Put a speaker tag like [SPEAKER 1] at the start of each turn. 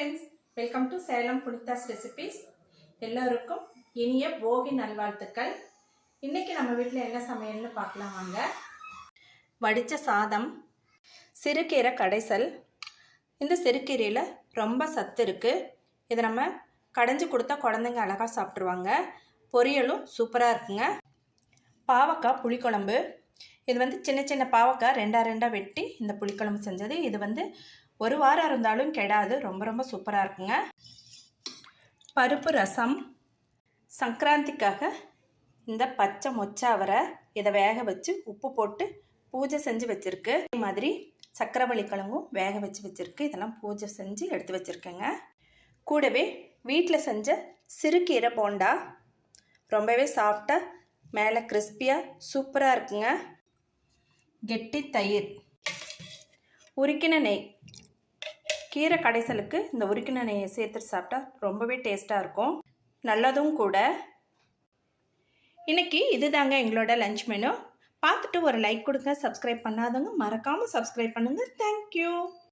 [SPEAKER 1] Friends welcome to Salem Punitha's recipes எல்லோருக்கும் இனிய போகி நல்வாழ்த்துக்கள். இன்றைக்கி நம்ம வீட்டில் என்ன சமையல்னு பார்க்கலாம் வாங்க. வடித்த சாதம் சிறுகீரை கடைசல். இந்த சிறுகீரையில் ரொம்ப சத்து இருக்குது இதை நம்ம கடைஞ்சி கொடுத்தா குழந்தைங்க அழகாக சாப்பிட்ருவாங்க பொரியலும் சூப்பராக இருக்குங்க. பாவக்காய் புளிக்குழம்பு இது வந்து சின்ன சின்ன பாவக்காய் ரெண்டா ரெண்டாக வெட்டி இந்த புளிக்குழம்பு செஞ்சது. இது வந்து ஒரு வாரம் இருந்தாலும் கெடாது. ரொம்ப ரொம்ப சூப்பராக இருக்குங்க. பருப்பு ரசம் சங்கராந்திக்காக இந்த பச்சை மொச்சாவரை இதை வேக வச்சு உப்பு போட்டு பூஜை செஞ்சு வச்சுருக்கு. இதே மாதிரி சக்கரவள்ளி கிழங்கும் வேக வச்சு வச்சுருக்கு. இதெல்லாம் பூஜை செஞ்சு எடுத்து வச்சுருக்கேங்க. கூடவே வீட்டில் செஞ்ச சிறுகீரை போண்டா ரொம்பவே சாஃப்டாக மேலே கிறிஸ்பியாக சூப்பராக இருக்குங்க. கெட்டி தயிர். உருக்கின நெய். கீரை கடைசலுக்கு இந்த உருக்கின நெய்யை சேர்த்து சாப்பிட்டா ரொம்பவே டேஸ்ட்டாக இருக்கும். நல்லதும் கூட. இன்னைக்கு இதுதாங்க எங்களோட லஞ்ச் மெனு. பார்த்துட்டு ஒரு லைக் கொடுங்க சப்ஸ்கிரைப் பண்ணாதவங்க மறக்காமல் சப்ஸ்கிரைப் பண்ணுங்கள் தேங்க்யூ